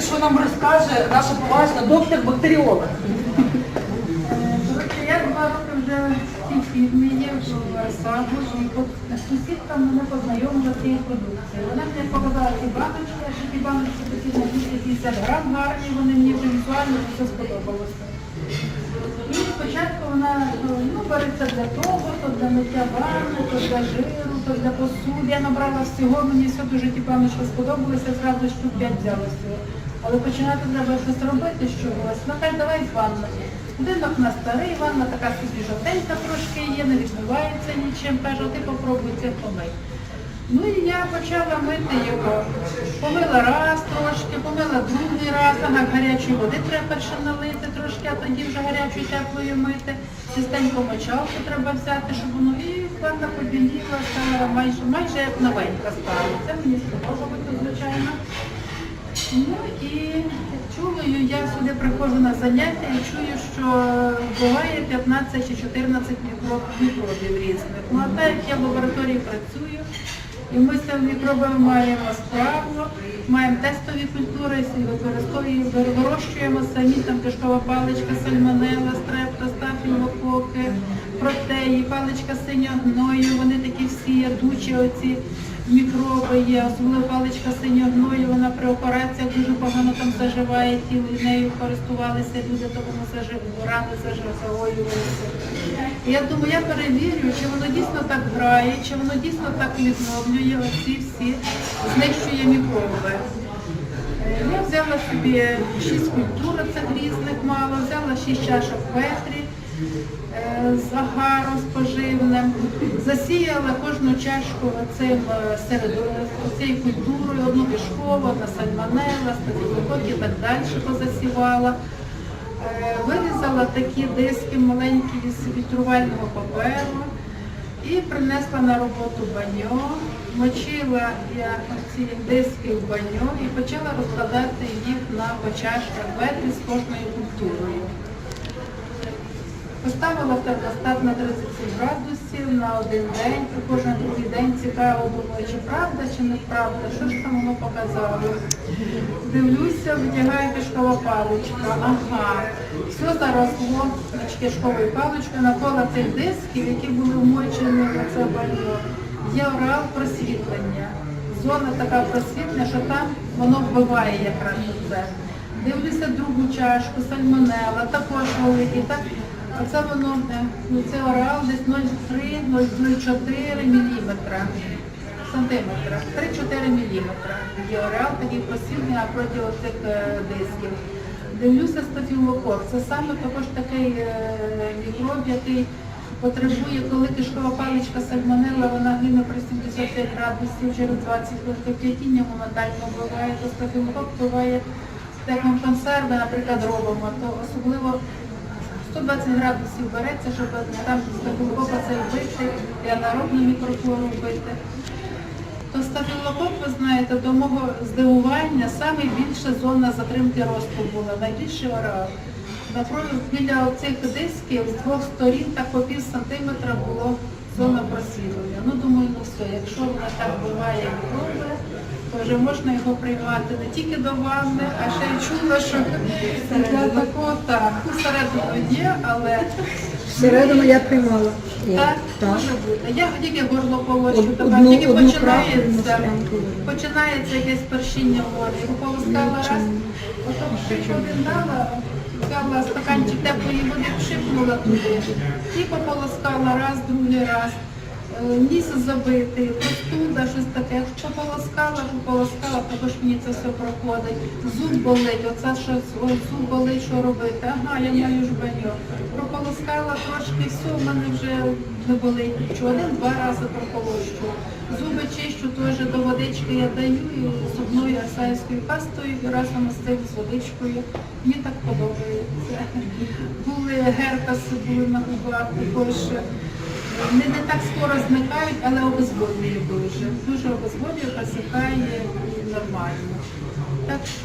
що нам розкаже наша поважна доктор-бактеріолог. Я два роки вже фірмі є в саду, і сусідка мене познайомила з цією продукцією. Вона мені показала ці баночки, що ті баночки такі на 250 грам гарні, вони мені вже візуально все сподобалося. І спочатку вона ну, береться для того, то для миття ванни, то для жиру, то для посуди. Я набрала всього, мені все дуже ті баночки сподобалося, зразу штук 5 взяла всього. Але починати треба щось робити з чогось. Вона каже, давай з ванною. Будинок на старий, ванна така собі жовтенька трошки є, не відмивається нічим. Каже, ти попробуй це помий. Ну і я почала мити його. Помила раз трошки, помила другий раз, а гарячої води треба перше налити трошки, а тоді вже гарячою теплою мити. Чистенько мочалку треба взяти, щоб воно і ванна побіліла, стала майже, майже як новенька стала. Це мені сподобалося, звичайно. Ну і чую, я сюди приходжу на заняття і чую, що буває 15 чи 14 мікробів різних. Ну а так як я в лабораторії працюю, і ми з цими мікробами маємо справу, маємо тестові культури, використовуємо, вирощуємо самі там кишкова паличка, сальмонела, стрепта, стафілококи, протеї, паличка синьогною, вони такі всі ядучі оці мікроби є, особливо паличка синьогною, вона при операціях дуже погано там заживає тіло, і нею користувалися люди, то воно зажив, рани. Я думаю, я перевірю, чи воно дійсно так грає, чи воно дійсно так відновлює оці всі, знищує мікроби. Я взяла собі шість культур цих різних мало, взяла шість чашок Петрі з агаром споживним, засіяла кожну чашку оцим е, серед цією культурою, одну пішкову, одна сальмонела, стафілокок і так далі позасівала. Е, Вирізала такі диски маленькі з вітрувального паперу і принесла на роботу баньо, мочила я ці диски в баньо і почала розкладати їх на почашках ветрі з кожною культурою. Поставила термостат на 37 градусів на один день, і кожен другий день цікаво думаю, чи правда, чи неправда, що ж там воно показало. Дивлюся, витягає кишкова паличка. Ага, все заросло кишковою паличкою навколо цих дисків, які були вмочені в це баньо. Є орал просвітлення. Зона така просвітлення, що там воно вбиває якраз це. Дивлюся другу чашку, сальмонела, також великий. Так? Оце воно, е, ну, це орал десь 0,3-0,04 мм сантиметра, 3-4 мм. Є орел, такий просвітний напроти цих дисків. Дивлюся стафілокок. Це саме також такий е, мікроб, який потребує, коли кишкова паличка сальмонелла, вона гине при 75 градусів через 20 хвилин, кип'ятіння моментально вбиває, то стафілокок вбиває, як консерви, наприклад, робимо, то особливо 120 градусів береться, щоб там стафілокока цей вбити, і анаробну мікрофлору вбити. То стафілокок, ви знаєте, до мого здивування найбільша зона затримки росту була, найбільший орал. Напроти біля цих дисків з двох сторін так по пів сантиметра було зона просвітлення. Ну думаю, ну все, якщо вона так буває мікроби, то вже можна його приймати не тільки до ванни, а ще й чула, що для такого так. Ну, Всередину є, але Всередину я приймала. так, Так. може бути. Я тільки горло полощу, тепер тільки починається, починається якесь першіння в воді. Полоскала раз, потім ще один дала, взяла стаканчик теплої води, пшикнула туди. І пополоскала раз, другий раз. Е, Ніс забитий, простуда, щось таке. Якщо полоскала, пополоскала, також мені це все проходить. Зуб болить, оце що зуб болить, що робити. Ага, я маю жбаньо. Прополоскала трошки, все, в мене вже не болить нічого. Один-два рази прополощу. Зуби чищу теж до водички я даю і зубною арсаївською пастою і разом з цим з водичкою. Мені так подобається. Були герпеси, були на губах також. Не, не так скоро зникають, але обезводнює дуже. Дуже обезводнює, посихає і нормально. Так що